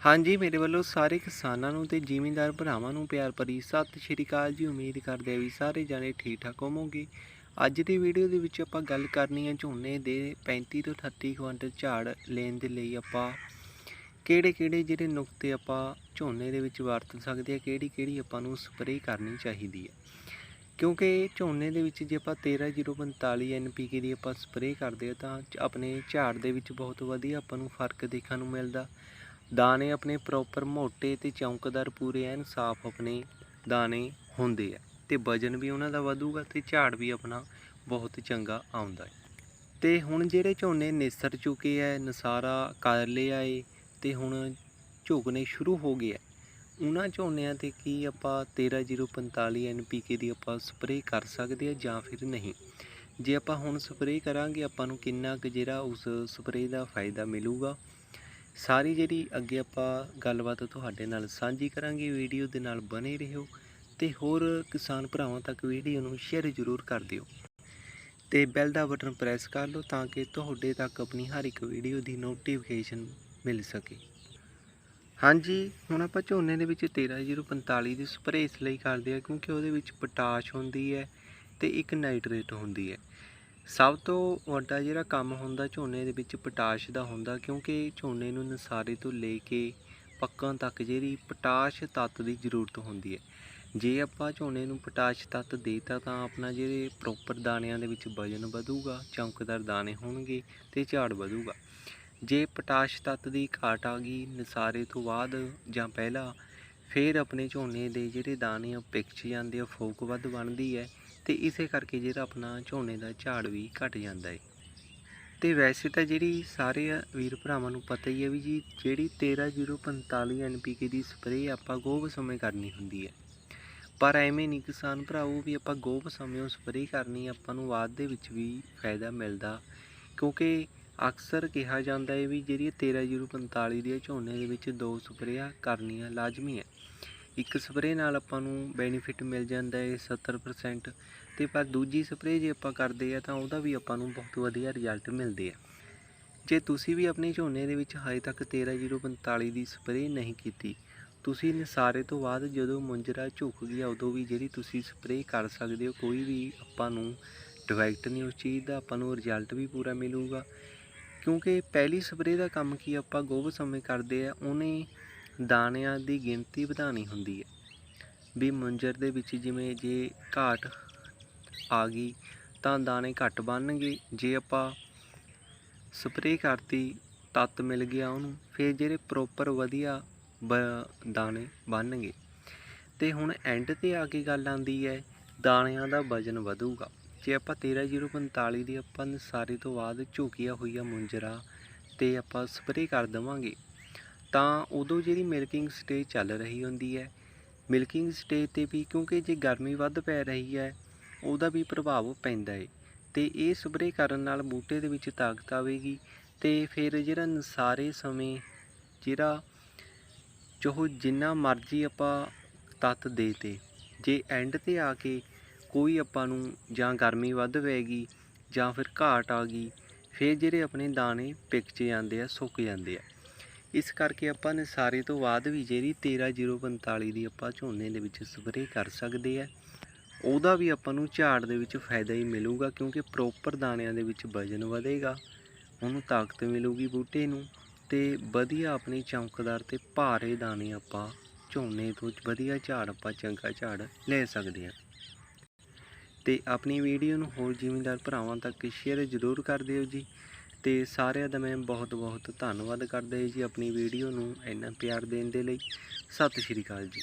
ਹਾਂਜੀ, ਮੇਰੇ ਵੱਲੋਂ ਸਾਰੇ ਕਿਸਾਨਾਂ ਨੂੰ ਤੇ ਜ਼ਿਮੀਂਦਾਰ ਭਰਾਵਾਂ ਨੂੰ ਪਿਆਰ ਭਰੀ ਸਤਿ ਸ਼੍ਰੀ ਅਕਾਲ ਜੀ। ਉਮੀਦ ਕਰਦੇ ਆ ਵੀ ਸਾਰੇ ਜਾਣੇ ਠੀਕ ਠਾਕ ਹੋਵੋਗੇ। ਅੱਜ ਦੀ ਵੀਡੀਓ ਦੇ ਵਿੱਚ ਆਪਾਂ ਗੱਲ ਕਰਨੀ ਹੈ ਝੋਨੇ ਦੇ 35 ਤੋਂ 38 ਕੁਇੰਟਲ ਝਾੜ ਲੈਣ ਦੇ ਲਈ ਆਪਾਂ ਕਿਹੜੇ ਕਿਹੜੇ ਜਿਹੜੇ ਨੁਕਤੇ ਆਪਾਂ ਝੋਨੇ ਦੇ ਵਿੱਚ ਵਰਤ ਸਕਦੇ ਆ ਕਿਹੜੀ ਕਿਹੜੀ ਆਪਾਂ ਨੂੰ ਸਪਰੇਅ ਕਰਨੀ ਚਾਹੀਦੀ ਹੈ। ਕਿਉਂਕਿ ਝੋਨੇ ਦੇ ਵਿੱਚ ਜੇ ਆਪਾਂ 13045 NPK ਦੀ ਆਪਾਂ ਸਪਰੇਅ ਕਰਦੇ ਆ ਤਾਂ ਆਪਣੇ ਝਾੜ ਦੇ ਵਿੱਚ ਬਹੁਤ ਵਧੀਆ ਆਪਾਂ ਨੂੰ ਫ਼ਰਕ ਦੇਖਣ ਨੂੰ ਮਿਲਦਾ। ਦਾਣੇ ਆਪਣੇ ਪ੍ਰੋਪਰ ਮੋٹے ਤੇ ਚੌਂਕਦਾਰ ਪੂਰੇ ਐਨ ਸਾਫ਼ ਆਪਣੇ ਦਾਣੇ ਹੁੰਦੇ ਆ ਤੇ ਵਜਨ ਵੀ ਉਹਨਾਂ ਦਾ ਵਧੂਗਾ ਤੇ ਝਾੜ ਵੀ ਆਪਣਾ ਬਹੁਤ ਚੰਗਾ ਆਉਂਦਾ ਹੈ। ਤੇ ਹੁਣ ਜਿਹੜੇ ਝੋਨੇ ਨਿਸਰ ਚੁੱਕੇ ਐ ਨਸਾਰਾ ਕਰ ਲਿਆ ਏ ਤੇ ਹੁਣ ਝੁਕਣੇ ਸ਼ੁਰੂ ਹੋ ਗਏ ਐ ਉਹਨਾਂ ਝੋਨਿਆਂ ਤੇ ਕੀ ਆਪਾਂ 13045 NPK ਦੀ ਆਪਾਂ ਸਪਰੇਅ ਕਰ ਸਕਦੇ ਆ ਜਾਂ ਫਿਰ ਨਹੀਂ? ਜੇ ਆਪਾਂ ਹੁਣ ਸਪਰੇਅ ਕਰਾਂਗੇ, ਆਪਾਂ ਨੂੰ ਕਿੰਨਾ ਕੁ ਜਿਹੜਾ ਉਸ ਸਪਰੇਅ ਦਾ ਫਾਇਦਾ ਮਿਲੂਗਾ? ਸਾਰੀ ਜਿਹੜੀ ਅੱਗੇ ਆਪਾਂ ਗੱਲਬਾਤ ਤੁਹਾਡੇ ਨਾਲ ਸਾਂਝੀ ਕਰਾਂਗੇ, ਵੀਡੀਓ ਦੇ ਨਾਲ ਬਨੇ ਰਹੋ ਤੇ ਹੋਰ ਕਿਸਾਨ ਭਰਾਵਾਂ ਤੱਕ ਵੀਡੀਓ ਨੂੰ ਸ਼ੇਅਰ ਜ਼ਰੂਰ ਕਰ ਦਿਓ। ਤੇ ਬੈਲ ਦਾ ਬਟਨ ਪ੍ਰੈਸ ਕਰ ਲਓ ਤਾਂ ਕਿ ਤੁਹਾਡੇ ਤੱਕ ਆਪਣੀ ਹਰ ਇੱਕ ਵੀਡੀਓ ਦੀ ਨੋਟੀਫਿਕੇਸ਼ਨ ਮਿਲ ਸਕੇ। ਹਾਂਜੀ, ਹੁਣ ਆਪਾਂ ਝੋਨੇ ਦੇ ਵਿੱਚ 13045 ਦੀ ਸਪਰੇਅ ਇਸ ਲਈ ਕਰਦੇ ਆ ਕਿਉਂਕਿ ਉਹਦੇ ਵਿੱਚ ਪੋਟਾਸ਼ ਹੁੰਦੀ ਹੈ ਤੇ ਇੱਕ ਨਾਈਟ੍ਰੇਟ ਹੁੰਦੀ ਹੈ। ਸਭ ਤੋਂ ਵੱਡਾ ਜਿਹੜਾ ਕੰਮ ਹੁੰਦਾ ਝੋਨੇ ਦੇ ਵਿੱਚ ਪੋਟਾਸ਼ ਦਾ ਹੁੰਦਾ, ਕਿਉਂਕਿ ਝੋਨੇ ਨੂੰ ਨਸਾਰੇ ਤੋਂ ਲੈ ਕੇ ਪੱਕਣ ਤੱਕ ਜਿਹੜੀ ਪੋਟਾਸ਼ ਤੱਤ ਦੀ ਜ਼ਰੂਰਤ ਹੁੰਦੀ ਹੈ। ਜੇ ਆਪਾਂ ਝੋਨੇ ਨੂੰ ਪੋਟਾਸ਼ ਤੱਤ ਦੇਤਾ ਤਾਂ ਆਪਣਾ ਜਿਹੜੇ ਪ੍ਰੋਪਰ ਦਾਣਿਆਂ ਦੇ ਵਿੱਚ ਵਜਨ ਵਧੂਗਾ ਚੌਂਕਦਾਰ ਦਾਣੇ ਹੋਣਗੇ ਤੇ ਝਾੜ ਵਧੂਗਾ। ਜੇ ਪੋਟਾਸ਼ ਤੱਤ ਦੀ ਘਾਟ ਆ ਗਈ ਨਸਾਰੇ ਤੋਂ ਬਾਅਦ ਜਾਂ ਪਹਿਲਾਂ, ਫਿਰ ਆਪਣੇ ਝੋਨੇ ਦੇ ਜਿਹੜੇ ਦਾਣੇ ਆ ਪਿਕਚ ਜਾਂਦੇ ਆ, ਫੋਕ ਵੱਧ ਬਣਦੀ ਹੈ। ਤੇ ਇਸੇ ਕਰਕੇ ਜਿਹੜਾ ਆਪਣਾ ਝੋਨੇ ਦਾ ਝਾੜ ਵੀ ਘਟ ਜਾਂਦਾ ਹੈ ਤੇ ਵੈਸੇ ਤਾਂ ਜਿਹੜੀ ਸਾਰੇ ਵੀਰ ਭਰਾਵਾਂ ਨੂੰ ਪਤਾ ਹੀ ਹੈ ਵੀ ਜੀ, ਜਿਹੜੀ 13045 NPK ਦੀ ਸਪਰੇਅ ਆਪਾਂ ਗੋਬ ਸਮੇਂ ਕਰਨੀ ਹੁੰਦੀ ਹੈ। ਪਰ ਐਵੇਂ ਨਹੀਂ, ਕਿਸਾਨ ਭਰਾਓ ਵੀ ਆਪਾਂ ਗੋਬ ਸਮੇਂ ਸਪਰੇਅ ਕਰਨੀ ਆਪਾਂ ਨੂੰ ਬਾਅਦ ਦੇ ਵਿੱਚ ਵੀ ਫਾਇਦਾ ਮਿਲਦਾ। ਕਿਉਂਕਿ ਅਕਸਰ ਕਿਹਾ ਜਾਂਦਾ ਹੈ ਵੀ ਜਿਹੜੀ 13045 ਦੀ ਝੋਨੇ ਦੇ ਵਿੱਚ ਦੋ ਸਪਰੇਆਂ ਕਰਨੀਆਂ ਲਾਜ਼ਮੀ ਹੈ। ਇੱਕ ਸਪਰੇਅ ਨਾਲ ਆਪਾਂ ਨੂੰ ਬੈਨੀਫਿਟ ਮਿਲ ਜਾਂਦਾ ਹੈ 70% ਤੇ ਪਰ ਦੂਜੀ ਸਪਰੇਅ ਜੇ ਆਪਾਂ ਕਰਦੇ ਆ ਤਾਂ ਉਹਦਾ ਵੀ ਆਪਾਂ ਨੂੰ ਬਹੁਤ ਵਧੀਆ ਰਿਜ਼ਲਟ ਮਿਲਦੇ ਆ। ਜੇ ਤੁਸੀਂ ਵੀ ਆਪਣੇ ਝੋਨੇ ਦੇ ਵਿੱਚ ਹਜੇ ਤੱਕ 13045 ਦੀ ਸਪਰੇਅ ਨਹੀਂ ਕੀਤੀ, ਤੁਸੀਂ ਨਸਾਰੇ ਤੋਂ ਬਾਅਦ ਜਦੋਂ ਮੁੰਜਰਾ ਝੁਕ ਗਿਆ ਉਦੋਂ ਵੀ ਜਿਹੜੀ ਤੁਸੀਂ ਸਪਰੇਅ ਕਰ ਸਕਦੇ ਹੋ, ਕੋਈ ਵੀ ਆਪਾਂ ਨੂੰ ਡਿਫੈਕਟ ਨਹੀਂ ਉਸ ਚੀਜ਼ ਦਾ, ਆਪਾਂ ਨੂੰ ਰਿਜ਼ਲਟ ਵੀ ਪੂਰਾ ਮਿਲੂਗਾ। ਕਿਉਂਕਿ ਪਹਿਲੀ ਸਪਰੇਅ ਦਾ ਕੰਮ ਕੀ ਆਪਾਂ ਗੋਬ ਸਮੇਂ ਕਰਦੇ ਆ, ਉਹਨੇ ਦਾਣਿਆਂ ਦੀ ਗਿਣਤੀ ਵਧਾਣੀ ਹੁੰਦੀ ਹੈ। ਵੀ ਮੁੰਜਰ ਦੇ ਵਿੱਚ ਜਿਵੇਂ ਜੇ ਘਾਟ ਆ ਗਈ ਤਾਂ ਦਾਣੇ ਘੱਟ ਬਣਨਗੇ। ਜੇ ਆਪਾਂ ਸਪਰੇਅ ਕਰਤੀ, ਤੱਤ ਮਿਲ ਗਿਆ ਉਹਨੂੰ, ਫਿਰ ਜਿਹੜੇ ਪ੍ਰੋਪਰ ਵਧੀਆ ਬ- ਦਾਣੇ ਬਣਨਗੇ। ਤੇ ਹੁਣ ਐਂਡ ਤੇ ਆ ਕੇ ਗੱਲ ਆਂਦੀ ਹੈ, ਦਾਣਿਆਂ ਦਾ ਵਜਨ ਵਧੂਗਾ। ਜੇ ਆਪਾਂ 13045 ਦੀ ਆਪਾਂ ਸਾਰੀ ਤੋਂ ਬਾਅਦ ਝੁਕੀਆ ਹੋਈਆ ਮੁੰਜਰਾ ਤੇ ਆਪਾਂ ਸਪਰੇਅ ਕਰ ਦਵਾਂਗੇ ਤਾਂ ਉਦੋਂ ਜਿਹੜੀ ਮਿਲਕਿੰਗ ਸਟੇਜ ਚੱਲ ਰਹੀ ਹੁੰਦੀ ਹੈ ਮਿਲਕਿੰਗ ਸਟੇਜ ਤੇ ਵੀ ਕਿਉਂਕਿ ਜੇ ਗਰਮੀ ਵੱਧ ਪੈ ਰਹੀ ਹੈ, ਉਹਦਾ ਵੀ ਪ੍ਰਭਾਵ ਪੈਂਦਾ ਹੈ ਤੇ ਇਹ ਸਪਰੇਅ ਕਰਨ ਨਾਲ ਬੂਟੇ ਦੇ ਵਿੱਚ ਤਾਕਤ ਆਵੇਗੀ ਤੇ ਫਿਰ ਜਿਹੜਾ ਨਸਾਰੇ ਸਮੇਂ ਜਿਹੜਾ ਚਾਹੋ ਜਿੰਨਾ ਮਰਜ਼ੀ ਆਪਾਂ ਤੱਤ ਦੇ ਤੇ, ਜੇ ਐਂਡ ਤੇ ਆ ਕੇ ਕੋਈ ਆਪਾਂ ਨੂੰ ਜਾਂ ਗਰਮੀ ਵੱਧ ਪੈਗੀ ਜਾਂ ਫਿਰ ਘਾਟ ਆ ਗਈ, ਫਿਰ ਜਿਹੜੇ ਆਪਣੇ ਦਾਣੇ ਪਿਕਚ ਜਾਂਦੇ ਆ, ਸੁੱਕ ਜਾਂਦੇ ਆ। ਇਸ ਕਰਕੇ ਆਪਾਂ ਨੇ ਸਾਰੇ ਤੋਂ ਬਾਅਦ ਵੀ ਜਿਹੜੀ 13045 ਦੀ ਆਪਾਂ ਝੋਨੇ ਦੇ ਵਿੱਚ ਸਪਰੇਅ ਕਰ ਸਕਦੇ ਆ, ਉਹਦਾ ਵੀ ਆਪਾਂ ਨੂੰ ਝਾੜ ਦੇ ਵਿੱਚ ਫਾਇਦਾ ਹੀ ਮਿਲੂਗਾ ਕਿਉਂਕਿ ਪ੍ਰੋਪਰ ਦਾਣਿਆਂ ਦੇ ਵਿੱਚ ਵਜਨ ਵਧੇਗਾ, ਉਹਨੂੰ ਤਾਕਤ ਮਿਲੂਗੀ ਬੂਟੇ ਨੂੰ ਤੇ ਵਧੀਆ ਆਪਣੀ ਚੌਂਕਦਾਰ ਤੇ ਭਾਰੇ ਦਾਣੇ ਆਪਾਂ ਝੋਨੇ ਤੋਂ ਵਧੀਆ ਝਾੜ, ਆਪਾਂ ਚੰਗਾ ਝਾੜ ਲੈ ਸਕਦੇ ਹਾਂ ਤੇ ਆਪਣੀ ਵੀਡੀਓ ਨੂੰ ਹੋਰ ਜ਼ਿਮੀਂਦਾਰ ਭਰਾਵਾਂ ਤੱਕ ਸ਼ੇਅਰ ਜ਼ਰੂਰ ਕਰ ਦਿਓ ਜੀ। ਤੇ ਸਾਰਿਆਂ ਦਾ ਮੈਂ ਬਹੁਤ ਬਹੁਤ ਧੰਨਵਾਦ ਕਰਦਾ ਜੀ ਆਪਣੀ ਵੀਡੀਓ ਨੂੰ ਇੰਨਾ ਪਿਆਰ ਦੇਣ ਦੇ ਲਈ। ਸਤਿ ਸ਼੍ਰੀ ਅਕਾਲ ਜੀ।